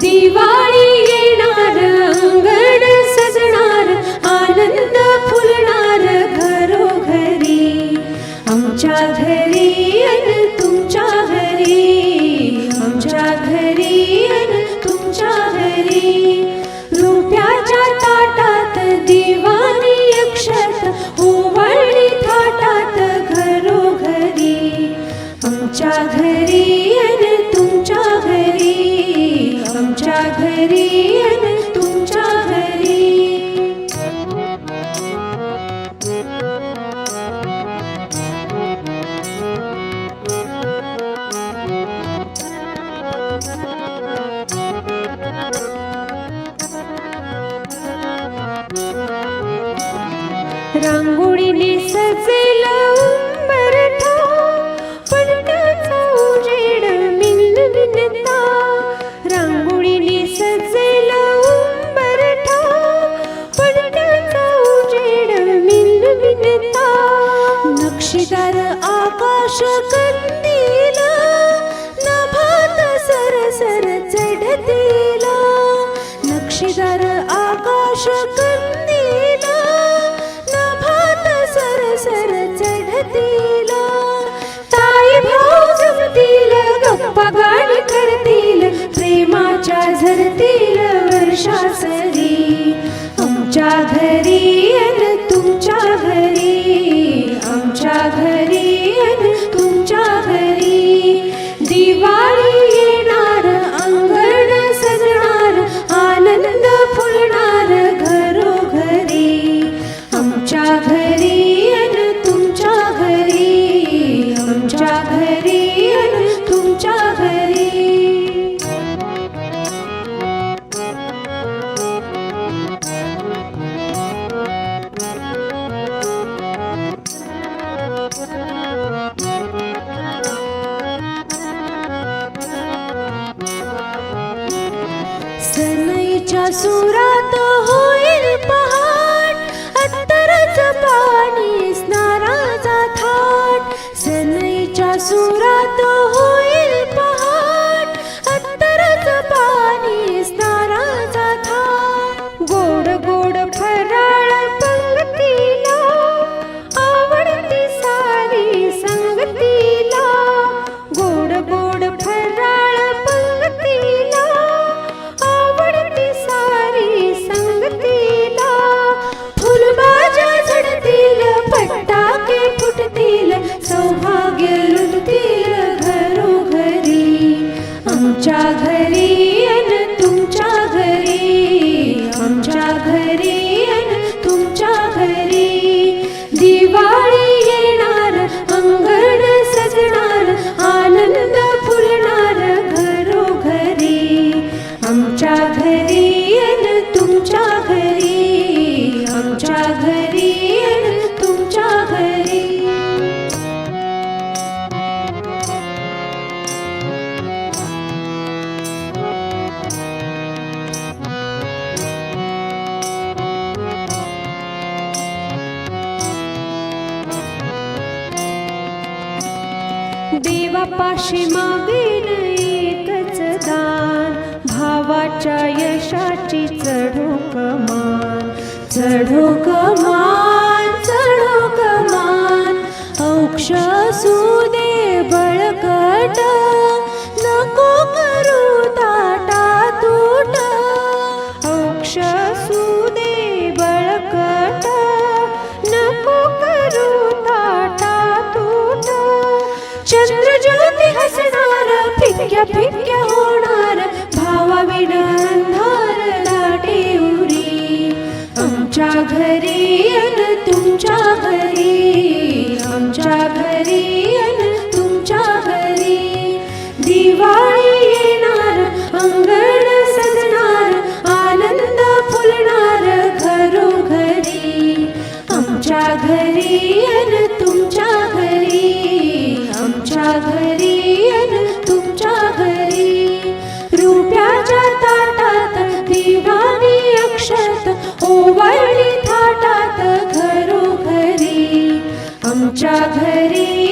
Diva माझ्या घरी आणि तुमच्या घरी. रांगोळीने सजेल वर आकाश कंदील नभात सरसर चढतील. नक्षीदार आकाश कंदील गंगेच्या सुरात होईल पहाट अत्तरच पाणी स्नाराचा थाट. सनईच्या सुरात होईल चाघरी बापाशी मागेन एकच दान भावाच्या यशाची चढो कमान चढो कमान चढो कमान औक्ष असू दे बळकट नको करू ताटा तुट औक्ष तुमच्या घरी